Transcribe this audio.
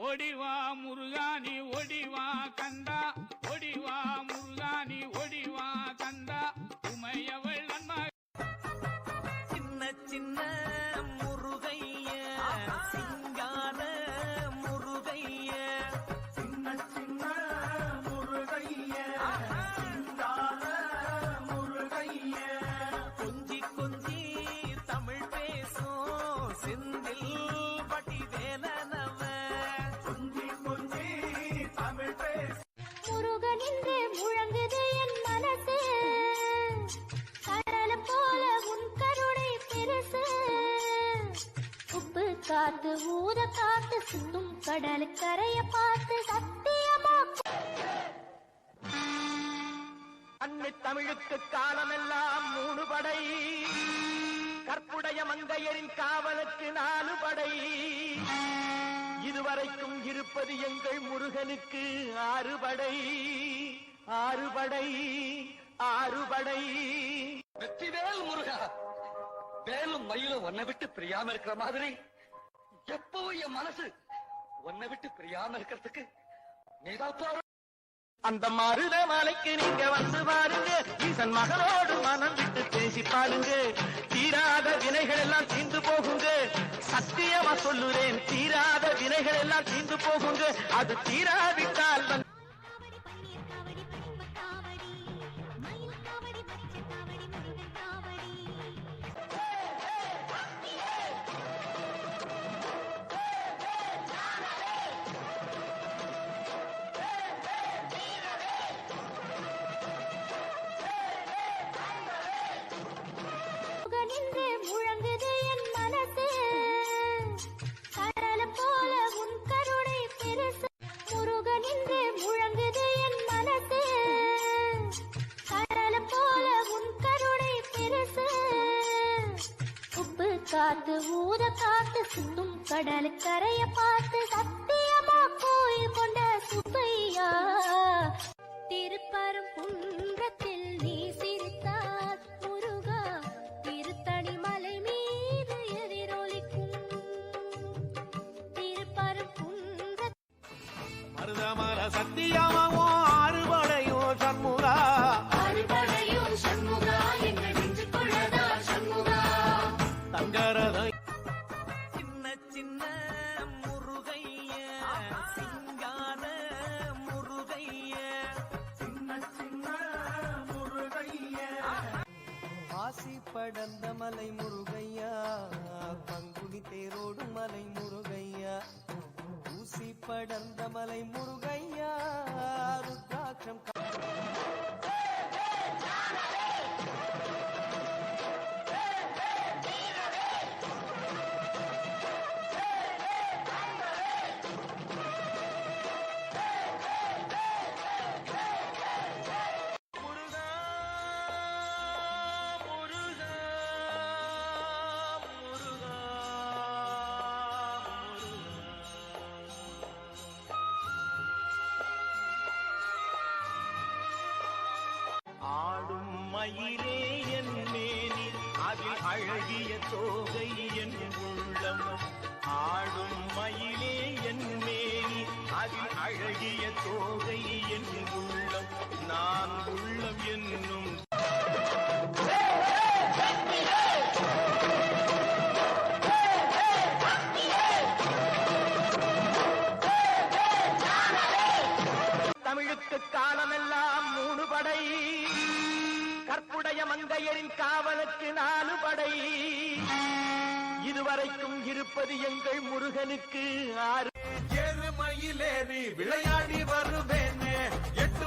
ஓடிவா முருகானி ஓடிவா கந்தா. ஓடிவா முருகானி ஓடிவா கந்தா. உமையவள் நன்மை சின்ன சின்ன காத்து ஊத காத்து சிந்தும் கடல் கரைய பார்த்து சத்தியமா அன்னை தமிழுக்கு காலமெல்லாம் மூணு படை. கற்புடைய மங்கையரின் காவலுக்கு நாலு படை. இதுவரைக்கும் இருப்பது எங்கள் முருகனுக்கு ஆறு படை. ஆறு படை ஆறு படை. வெற்றிவேல் முருகா. வேலும் மயிலும் உன்னை விட்டு பிரியாம இருக்கிற மாதிரி. எப்பவும் என் மனசு உன்னை விட்டு பிரியாம இருக்கிறதுக்கு நீதான் அந்த மருத மலைக்கு நீங்க வந்து பாருங்க. ஈசன் மகனோடு மனம் விட்டு பேசி பாருங்க தீராத வினைகள் எல்லாம் தீர்ந்து போகுங்க. சத்தியமா சொல்லுறேன் தீராத வினைகள் எல்லாம் தீர்ந்து போகுங்க. அது தீராவிட்டால் முருகனின்று முழங்குது என் மனசு. கடல போல உன் கருணை பெருசு. உப்பு காத்து ஊத காத்து சிந்தும் கடல் கரைய பார்த்து சத்தியமா கோயில் கொண்ட சுப்பையா. சின்ன முருகைய சிங்கார முருகைய. சின்ன சின்ன முருகைய. ஆசி படர்ந்த மலை முருகையா பங்குனி தேரோடும் மலை முருகையா. ஊசி படர்ந்த மலை முருகையா அழகிய தோகை என் உள்ளம் ஆடும் மயிலே என் மேனி அதில் அழகிய தோகை என் உள்ளம் நான் உள்ளம் என்னும். தமிழுக்கு காலமெல்லாம் மூணு படை. கற்புடைய மங்கையரின் காவலுக்கு நாலு படை. இதுவரைக்கும் இருப்பது எங்கள் முருகனுக்கு ஆறு. எருமையிலேறி விளையாடி வருவேன். எட்டு